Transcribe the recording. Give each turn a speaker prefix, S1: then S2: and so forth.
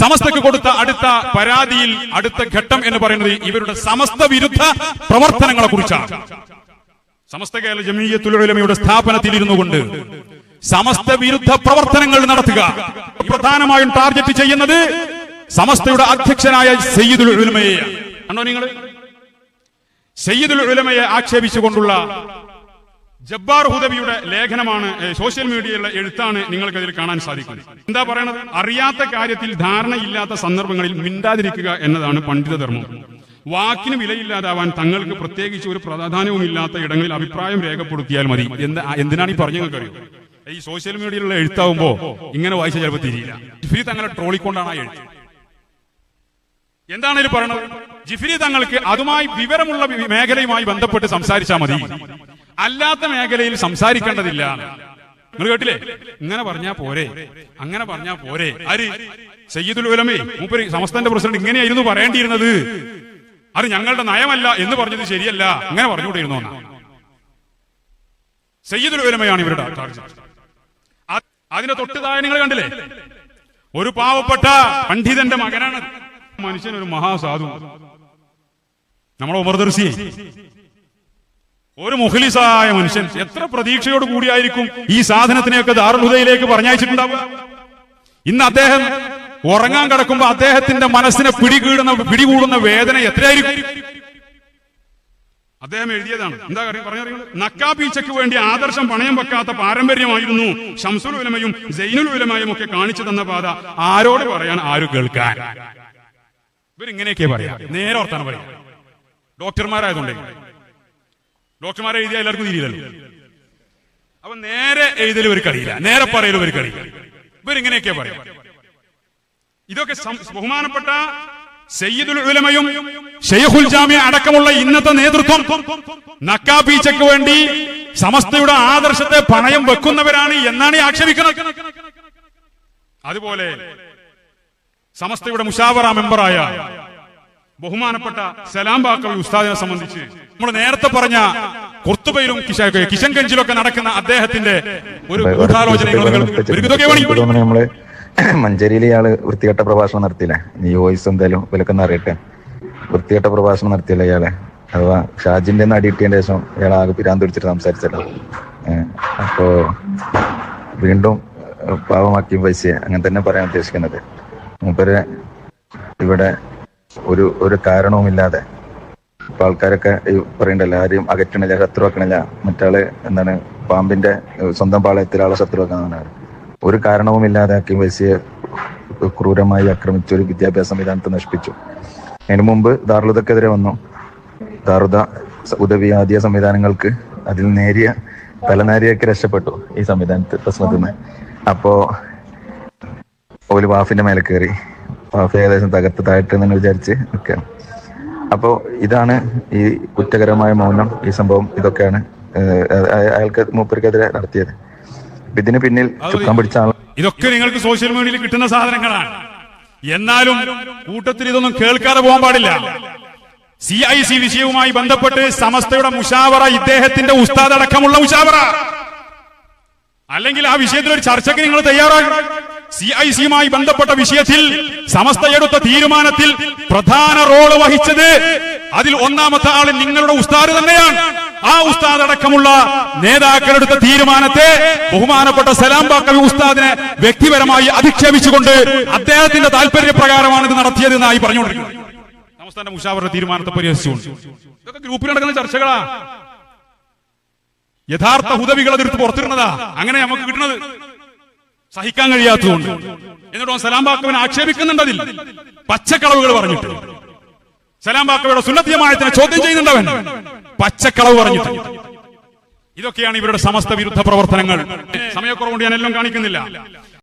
S1: സമസ്തക്ക് കൊടുത്ത അടുത്ത പരാതിയിൽ അടുത്ത ഘട്ടം എന്ന് പറയുന്നത് ഇവരുടെ സമസ്ത വിരുദ്ധ പ്രവർത്തനങ്ങളെ കുറിച്ചാണ്. സമസ്ത കേരള ജമീയത്തുലമയുടെ സ്ഥാപനത്തിൽ ഇരുന്നു കൊണ്ട് സമസ്ത വിരുദ്ധ പ്രവർത്തനങ്ങൾ നടത്തുക. പ്രധാനമായും ടാർഗറ്റ് ചെയ്യുന്നത് സമസ്തയുടെ അധ്യക്ഷനായ സയ്യിദുൽ ഉലമയെ ആണോ നിങ്ങൾ? സയ്യിദുൽ ഉലമയെ ആക്ഷേപിച്ചുകൊണ്ടുള്ള ജബ്ബാർ ഹുദബിയുടെ ലേഖനമാണ് സോഷ്യൽ മീഡിയയിലെ എഴുത്താണ് നിങ്ങൾക്ക് അതിൽ കാണാൻ സാധിക്കുന്നത്. എന്താ പറയണത്? അറിയാത്ത കാര്യത്തിൽ ധാരണയില്ലാത്ത സന്ദർഭങ്ങളിൽ മിണ്ടാതിരിക്കുക എന്നതാണ് പണ്ഡിതധർമ്മം. വാക്കിന് വിലയില്ലാതാവാൻ തങ്ങൾക്ക് പ്രത്യേകിച്ച് ഒരു പ്രാധാന്യവുമില്ലാത്ത ഇടങ്ങളിൽ അഭിപ്രായം രേഖപ്പെടുത്തിയാൽ മതി. എന്താ എന്തിനാണ് ഈ പറഞ്ഞു നിങ്ങൾക്കറിയോ ഈ സോഷ്യൽ മീഡിയയിലുള്ള എഴുത്താവുമ്പോ ഇങ്ങനെ വായിച്ച ചിലപ്പോൾ തിരിയില്ല. ജിഫിരി തങ്ങളെ ട്രോളിക്കൊണ്ടാണ് ആ എഴുത്ത്. എന്താണ് ഇത് പറയണത്? ജിഫിരി തങ്ങൾക്ക് അതുമായി വിവരമുള്ള മേഖലയുമായി ബന്ധപ്പെട്ട് സംസാരിച്ചാൽ മതി. അല്ലാത്ത മേഖലയിൽ സംസാരിക്കേണ്ടതില്ല നിങ്ങൾ കേട്ടില്ലേ? ഇങ്ങനെ പറഞ്ഞാ പോരെ. അങ്ങനെ പറഞ്ഞാ പോരെ. ആര് സയ്യിദുൽ ഉലമേ മൂപ്പര് സമസ്തന്റെ പ്രസിഡന്റ് ഇങ്ങനെയായിരുന്നു പറയേണ്ടിയിരുന്നത്. അത് ഞങ്ങളുടെ നയമല്ല എന്ന് പറഞ്ഞത് ശരിയല്ല. അങ്ങനെ പറഞ്ഞുകൊണ്ടിരുന്നു സയ്യിദുൽ ഉലമയാണ് ഇവരുടെ അ- അതിന്റെ തൊട്ട് താഴെ നിങ്ങൾ കണ്ടില്ലേ? ഒരു പാവപ്പെട്ട പണ്ഡിതന്റെ മകനാണ്. മനുഷ്യൻ ഒരു മഹാസാധു. നമ്മളെ ഉമർദർശി ഒരു മുഖലിസായ മനുഷ്യൻ എത്ര പ്രതീക്ഷയോട് കൂടിയായിരിക്കും ഈ സാധനത്തിനെയൊക്കെ ദാറുഹുദയിലേക്ക് പറഞ്ഞയച്ചിട്ടുണ്ടാവുക? ഇന്ന് അദ്ദേഹം ഉറങ്ങാൻ കിടക്കുമ്പോ അദ്ദേഹത്തിന്റെ മനസ്സിനെ പിടികൂടുന്ന പിടികൂടുന്ന വേദന എത്രയായിരിക്കും? അദ്ദേഹം എഴുതിയതാണ്. എന്താ പറഞ്ഞത് നക്കാപ്പീച്ചയ്ക്ക് വേണ്ടി ആദർശം പണയം വെക്കാത്ത പാരമ്പര്യമായിരുന്നു ഷംസുൽ ഉലമയും ജൈനുൽ ഉലമയും ഒക്കെ കാണിച്ചു തന്ന പാത. ആരോട് പറയാൻ ആര് കേൾക്കാൻ? ഇവരിങ്ങനെയൊക്കെ പറയാം. നേരെ ഓർത്താണ് പറയാം ഡോക്ടർമാരായതുകൊണ്ടേ. ഡോക്ടർമാരെ എഴുതിയാൽ എല്ലാവർക്കും തിരിയില്ലല്ലോ അപ്പൊ നേരെ എഴുതൽ ഒരു കളിയില്ല നേരെ പറയൽ ഒരു കളിയില്ല ഇവരിങ്ങനെയൊക്കെയാ പറയാം. ഇതൊക്കെ ബഹുമാനപ്പെട്ട സയ്യിദുൽ ഉലമയും അടക്കമുള്ള ഇന്നത്തെ നേതൃത്വം നക്കാപീച്ചയ്ക്ക് വേണ്ടി സമസ്തയുടെ ആദർശത്തെ പണയം വെക്കുന്നവരാണ് എന്നാണ് ആക്ഷേപിക്കുന്നത്. അതുപോലെ സമസ്തയുടെ മുഷാവറ മെമ്പറായ ബഹുമാനപ്പെട്ട സലാം ബാക്കവി ഉസ്താദിനെ സംബന്ധിച്ച് നമ്മൾ നേരത്തെ പറഞ്ഞ കുർത്തുബയിലും കിഷ- കിഷൻഗഞ്ചിലൊക്കെ നടക്കുന്ന അദ്ദേഹത്തിന്റെ ഒരു ഗൂഢാലോചന
S2: നമ്മൾ മഞ്ചേരിയിൽ ഇയാൾ വൃത്തികെട്ട പ്രഭാഷണം നടത്തിയില്ലേ? നീ വോയിസ് എന്തായാലും വിലക്കെന്ന് അറിയട്ടെ. വൃത്തികെട്ട പ്രഭാഷണം നടത്തിയില്ല ഇയാളെ? അഥവാ ഷാജിന്റെ അടിയിട്ടതിന്റെ ശേഷം ഇയാൾ ആകെ പിരാന്തുടിച്ചിട്ട് സംസാരിച്ചല്ലോ. അപ്പോ വീണ്ടും പാവമാക്കിയും പൈസ അങ്ങനെ തന്നെ പറയാൻ ഉദ്ദേശിക്കുന്നത്. മൂപ്പര് ഇവിടെ ഒരു ഒരു കാരണവുമില്ലാതെ ഇപ്പൊ ആൾക്കാരൊക്കെ ഈ പറയണ്ടല്ലോ ആരെയും അകറ്റണില്ല ശത്രുവാക്കണില്ല. മറ്റാൾ എന്താണ് പാമ്പിന്റെ സ്വന്തം പാളയത്തിൽ ആളെ ശത്രുവാക്കാന്നാണ് ഒരു കാരണവുമില്ലാതെ അക്കിം വൈസിയെ ക്രൂരമായി ആക്രമിച്ചു ഒരു വിദ്യാഭ്യാസ സംവിധാനത്തെ നശിപ്പിച്ചു. അതിനു മുമ്പ് ദാറുദക്കെതിരെ വന്നു. ദാറുദ ഉദവി ആദ്യ സംവിധാനങ്ങൾക്ക് അതിൽ നേരിയ തലനാരിയൊക്കെ രക്ഷപ്പെട്ടു ഈ സംവിധാനത്തെ പ്രശ്നത്തിൽ നിന്ന് അപ്പോ ഒരു വാഫിന്റെ മേലെ കയറി വാഫ് ഏകദേശം തകർത്തതായിട്ട് എന്ന് വിചാരിച്ച് നിൽക്കുകയാണ്. അപ്പോ ഇതാണ് ഈ കുറ്റകരമായ മൗനം ഈ സംഭവം ഇതൊക്കെയാണ് അയാൾക്ക് മൂപ്പർക്കെതിരെ നടത്തിയത്. ഇതിന് പിന്നിൽ ചുക്കാൻ പിടിച്ച
S1: ഇതൊക്കെ നിങ്ങൾക്ക് സോഷ്യൽ മീഡിയയിൽ കിട്ടുന്ന സാധനങ്ങളാണ്. എന്നാലും കൂട്ടത്തിൽ ഇതൊന്നും കേൾക്കാതെ പോകാൻ പാടില്ല. സി ഐ സി വിഷയവുമായി ബന്ധപ്പെട്ട് സമസ്തയുടെ മുഷാവറ ഇദ്ദേഹത്തിന്റെ ഉസ്താദ് അടക്കമുള്ള മുഷാവറ. അല്ലെങ്കിൽ ആ വിഷയത്തിൽ ഒരു ചർച്ചയ്ക്ക് നിങ്ങൾ തയ്യാറാകണം. സി ഐ സിയുമായി ബന്ധപ്പെട്ട വിഷയത്തിൽ സമസ്ത എടുത്ത തീരുമാനത്തിൽ പ്രധാന റോൾ വഹിച്ചത് അതിൽ ഒന്നാമത്തെ ആൾ നിങ്ങളുടെ ഉസ്താദ് തന്നെയാണ്. ആ ഉസ്താദ് അടക്കമുള്ള നേതാക്കളെടുത്ത തീരുമാനത്തെ ബഹുമാനപ്പെട്ട സലാം ബാക്കവി ഉസ്താദിനെ വ്യക്തിപരമായി അധിക്ഷേപിച്ചുകൊണ്ട് അദ്ദേഹത്തിന്റെ താല്പര്യപ്രകാരമാണ് ഇത് നടത്തിയത് എന്നായി പറഞ്ഞുകൊണ്ടിരിക്കുന്നത് തീരുമാനത്തെ പരിഹസിച്ചുകൊണ്ട്. ഇതൊക്കെ ഗ്രൂപ്പിൽ നടക്കുന്ന ചർച്ചകളാ. യഥാർത്ഥ ഹുദവികൾ അതിർത്ത് പുറത്തിരുന്നതാ. അങ്ങനെ നമുക്ക് കിട്ടുന്നത്. സഹിക്കാൻ കഴിയാത്തതുകൊണ്ട്. എന്നിട്ടോ സലാം ബാക്കവൻ ആക്ഷേപിക്കുന്നുണ്ടതിൽ പച്ചക്കളവുകൾ പറഞ്ഞിട്ട്. സലാം ബാക്കവയുടെ സുന്നത്തിയമായത്തിനെ ചോദ്യം ചെയ്യുന്നുണ്ടവൻ. പച്ചക്കളവ് പറഞ്ഞിട്ട്. ഇതൊക്കെയാണ് ഇവരുടെ സമസ്ത വിരുദ്ധ പ്രവർത്തനങ്ങൾ. സമയക്കുറവുകൊണ്ട് ഞാൻ എല്ലാം കാണിക്കുന്നില്ല.